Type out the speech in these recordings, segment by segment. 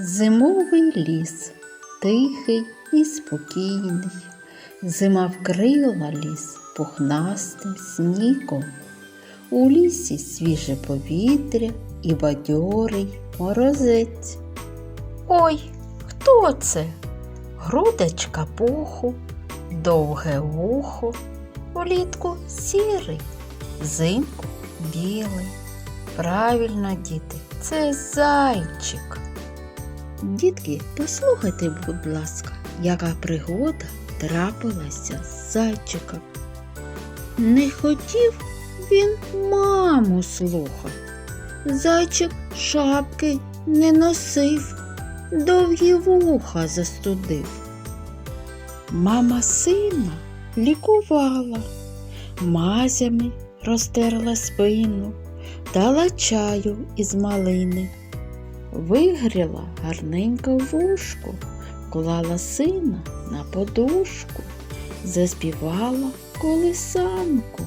Зимовий ліс, тихий і спокійний. Зима вкрила ліс пухнастим снігом. У лісі свіже повітря і бадьорий морозець. Ой, хто це? Грудочка пуху, довге вухо, улітку сірий, взимку білий. Правильно, діти, це зайчик. Дітки, послухайте, будь ласка, яка пригода трапилася з зайчиком. Не хотів він маму слухати. Зайчик шапки не носив, довгі вуха застудив. Мама сина лікувала, мазями розтерла спину, дала чаю із малини. Вигріла гарненько вушку, клала сина на подушку, заспівала колисанку,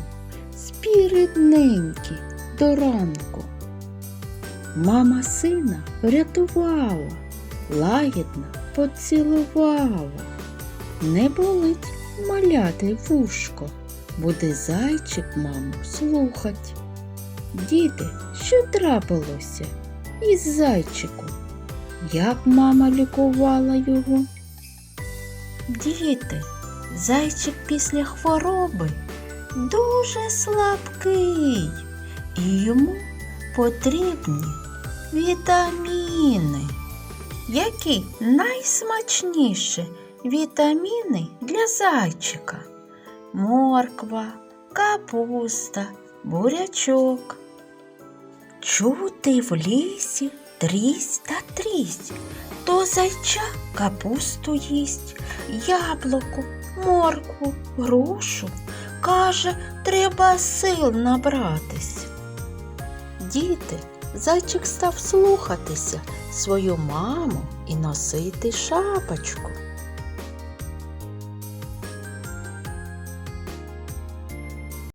спій рідненький до ранку. Мама сина врятувала, лагідно поцілувала. Не болить маляти вушко, буде зайчик маму слухать. Діти, що трапилося? Із зайчиком. Як мама лікувала його? Діти, зайчик після хвороби дуже слабкий, і йому потрібні вітаміни. Які найсмачніші вітаміни для зайчика? Морква, капуста, бурячок. Чути в лісі трісь та трісь, то зайча капусту їсть, яблуко, моркву, грушу. Каже, треба сил набратись. Діти, зайчик став слухатися свою маму і носити шапочку.